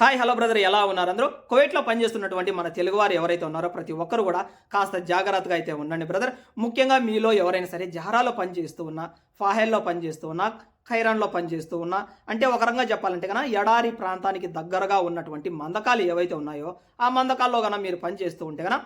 Hi hello brother ఎలా ఉన్నారు అందరూ? కువైట్లో పనిచేస్తున్నటువంటి మన తెలుగువారు ఎవరైతే ఉన్నారో ప్రతి ఒక్కరు కూడా కాస్త జాగ్రత్తగా అయితే ఉండండి బ్రదర్. ముఖ్యంగా మీలో ఎవరైనా సరే జహరాలో పనిచేస్తూ ఉన్నా ఫాహెల్లో పనిచేస్తూ ఉన్నా ఖైరాన్లో పనిచేస్తూ ఉన్నా అంటే ఒక రకంగా చెప్పాలంటే కన్నా ఎడారి ప్రాంతానికి దగ్గరగా ఉన్నటువంటి మందకాలు ఏవైతే ఉన్నాయో ఆ మందకాల్లో కన్నా మీరు పనిచేస్తూ ఉంటే కన్నా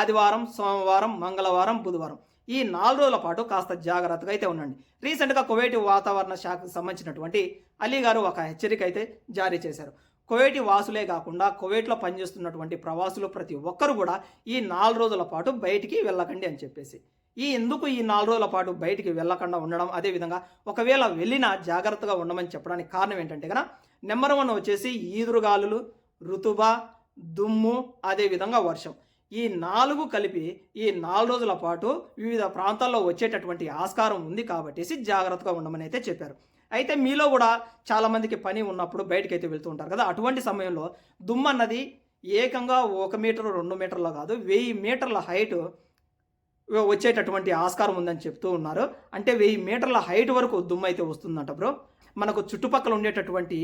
ఆదివారం సోమవారం మంగళవారం బుధవారం ఈ నాలుగు రోజుల పాటు కాస్త జాగ్రత్తగా అయితే ఉండండి. రీసెంట్గా కువైట్ వాతావరణ శాఖకు సంబంధించినటువంటి అలీ గారు ఒక హెచ్చరిక అయితే జారీ చేశారు. కువైటి వాసులే కాకుండా కువైట్లో పనిచేస్తున్నటువంటి ప్రవాసులు ప్రతి ఒక్కరు కూడా ఈ నాలుగు రోజుల పాటు బయటికి వెళ్ళకండి అని చెప్పేసి. ఈ ఎందుకు ఈ నాలుగు రోజుల పాటు బయటికి వెళ్ళకుండా ఉండడం? అదేవిధంగా ఒకవేళ వెళ్ళినా జాగ్రత్తగా ఉండమని చెప్పడానికి కారణం ఏంటంటే కదా నెంబర్ వన్ వచ్చేసి ఈదురుగాలులు రుతుబ దుమ్ము అదేవిధంగా వర్షం. ఈ నాలుగు కలిపి ఈ నాలుగు రోజుల పాటు వివిధ ప్రాంతాల్లో వచ్చేటటువంటి ఆస్కారం ఉంది కాబట్టి జాగ్రత్తగా ఉండమని అయితే చెప్పారు. అయితే మీలో కూడా చాలామందికి పని ఉన్నప్పుడు బయటకు అయితే వెళ్తూ ఉంటారు కదా. అటువంటి సమయంలో దుమ్మన్నది ఏకంగా ఒక మీటర్ రెండు మీటర్లో కాదు వెయ్యి మీటర్ల హైట్ వచ్చేటటువంటి ఆస్కారం ఉందని చెప్తూ ఉన్నారు. అంటే వెయ్యి మీటర్ల హైట్ వరకు దుమ్ము అయితే వస్తుందంట బ్రో. మనకు చుట్టుపక్కల ఉండేటటువంటి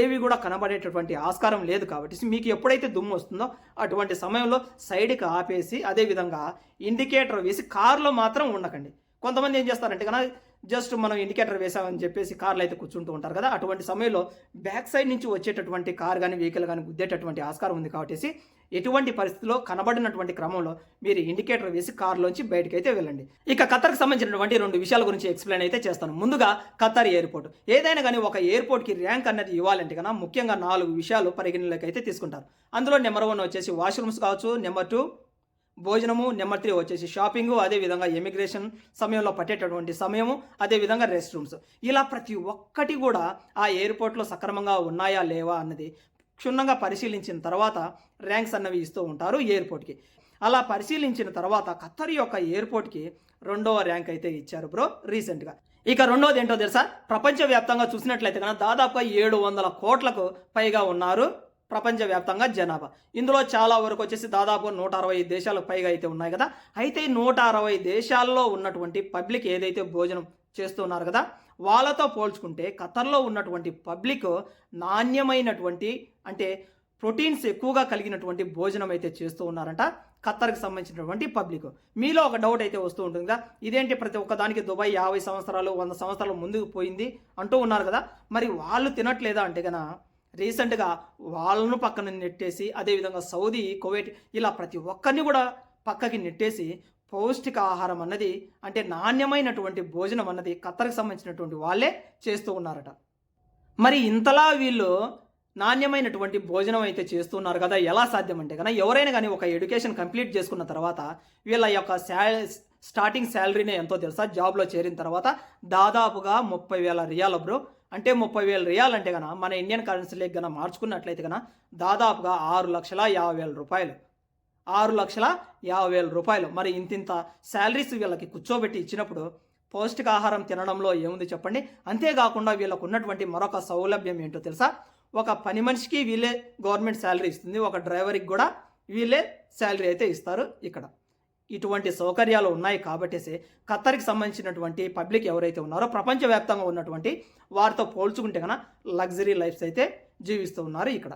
ఏవి కూడా కనబడేటటువంటి ఆస్కారం లేదు కాబట్టి మీకు ఎప్పుడైతే దుమ్ము వస్తుందో అటువంటి సమయంలో సైడ్కి ఆపేసి అదేవిధంగా ఇండికేటర్ వేసి కారులో మాత్రం ఉండకండి. కొంతమంది ఏం చేస్తారంటే కనుక జస్ట్ మనం ఇండికేటర్ వేసామని చెప్పేసి కార్లు అయితే కూర్చుంటూ ఉంటారు కదా. అటువంటి సమయంలో బ్యాక్ సైడ్ నుంచి వచ్చేటటువంటి కార్ కానీ వెహికల్ కానీ గుద్దేటటువంటి ఆస్కారం ఉంది కాబట్టి ఎటువంటి పరిస్థితిలో కనబడినటువంటి క్రమంలో మీరు ఇండికేటర్ వేసి కారులోంచి బయటకు అయితే వెళ్ళండి. ఇక ఖతర్కి సంబంధించినటువంటి రెండు విషయాల గురించి ఎక్స్ప్లెయిన్ అయితే చేస్తాను. ముందుగా ఖతర్ ఎయిర్పోర్ట్. ఏదైనా కానీ ఒక ఎయిర్పోర్ట్కి ర్యాంక్ అనేది ఇవ్వాలంటే కన్నా ముఖ్యంగా నాలుగు విషయాలు పరిగణలోకి అయితే తీసుకుంటారు. అందులో నెంబర్ వన్ వచ్చేసి వాష్రూమ్స్ కావచ్చు నెంబర్ టూ భోజనము నెంబర్ త్రీ వచ్చేసి షాపింగ్ అదేవిధంగా ఎమిగ్రేషన్ సమయంలో పట్టేటటువంటి సమయము అదేవిధంగా రెస్ట్ రూమ్స్. ఇలా ప్రతి ఒక్కటి కూడా ఆ ఎయిర్పోర్ట్లో సక్రమంగా ఉన్నాయా లేవా అన్నది క్షుణ్ణంగా పరిశీలించిన తర్వాత ర్యాంక్స్ అన్నవి ఇస్తూ ఉంటారు ఎయిర్పోర్ట్కి అలా పరిశీలించిన తర్వాత ఖత్తర్ యొక్క ఎయిర్పోర్ట్కి రెండవ ర్యాంక్ అయితే ఇచ్చారు బ్రో రీసెంట్గా ఇక రెండోది ఏంటో తెలుసా? ప్రపంచవ్యాప్తంగా చూసినట్లయితే కనుక దాదాపుగా ఏడు వందల కోట్లకు పైగా ఉన్నారు ప్రపంచవ్యాప్తంగా జనాభా. ఇందులో చాలా వరకు వచ్చేసి దాదాపు నూట అరవై దేశాలకు పైగా అయితే ఉన్నాయి కదా. అయితే నూట అరవై దేశాల్లో ఉన్నటువంటి పబ్లిక్ ఏదైతే భోజనం చేస్తున్నారు కదా వాళ్ళతో పోల్చుకుంటే ఖతర్లో ఉన్నటువంటి పబ్లిక్ నాణ్యమైనటువంటి అంటే ప్రోటీన్స్ ఎక్కువగా కలిగినటువంటి భోజనం అయితే చేస్తూ ఉన్నారంట ఖత్తర్కి సంబంధించినటువంటి పబ్లిక్. మీలో ఒక డౌట్ అయితే వస్తూ ఉంటుంది కదా ఇదేంటి ప్రతి ఒక్కదానికి దుబాయ్ యాభై సంవత్సరాలు వంద సంవత్సరాలు ముందుకు పోయింది అంటూ ఉన్నారు కదా మరి వాళ్ళు తినట్లేదా అంటే కనుక రీసెంట్గా వాళ్ళను పక్కన నెట్టేసి అదేవిధంగా సౌదీ కువైట్ ఇలా ప్రతి ఒక్కరిని కూడా పక్కకి నెట్టేసి పౌష్టిక ఆహారం అన్నది అంటే నాణ్యమైనటువంటి భోజనం అన్నది ఖత్తర్కి సంబంధించినటువంటి వాళ్ళే చేస్తూ ఉన్నారట. మరి ఇంతలా వీళ్ళు నాణ్యమైనటువంటి భోజనం అయితే చేస్తున్నారు కదా ఎలా సాధ్యం అంటే కనుక ఎవరైనా కానీ ఒక ఎడ్యుకేషన్ కంప్లీట్ చేసుకున్న తర్వాత వీళ్ళ యొక్క శాల స్టార్టింగ్ శాలరీనే ఎంతో తెలుసా జాబ్లో చేరిన తర్వాత దాదాపుగా ముప్పై వేల రియాల బ్రో అంటే ముప్పై వేల రియాల్ అంటే కనుక మన ఇండియన్ కరెన్సీలోకి కనుక మార్చుకున్నట్లయితే కనుక దాదాపుగా ఆరు లక్షల యాభై వేల రూపాయలు ఆరు లక్షల యాభై వేల రూపాయలు. మరి ఇంతింత శాలరీస్ వీళ్ళకి కూర్చోబెట్టి ఇచ్చినప్పుడు పౌష్టికాహారం తినడంలో ఏముంది చెప్పండి? అంతేకాకుండా వీళ్ళకు ఉన్నటువంటి మరొక సౌలభ్యం ఏంటో తెలుసా? ఒక పని మనిషికి వీళ్ళే గవర్నమెంట్ శాలరీ ఇస్తుంది. ఒక డ్రైవర్కి కూడా వీళ్ళే శాలరీ అయితే ఇస్తారు ఇక్కడ. ఇటువంటి సౌకర్యాలు ఉన్నాయి కాబట్టేసి ఖత్తర్కి సంబంధించినటువంటి పబ్లిక్ ఎవరైతే ఉన్నారో ప్రపంచవ్యాప్తంగా ఉన్నటువంటి వారితో పోల్చుకుంటే కనుక లగ్జరీ లైఫ్స్ అయితే జీవిస్తూ ఉన్నారు ఇక్కడ.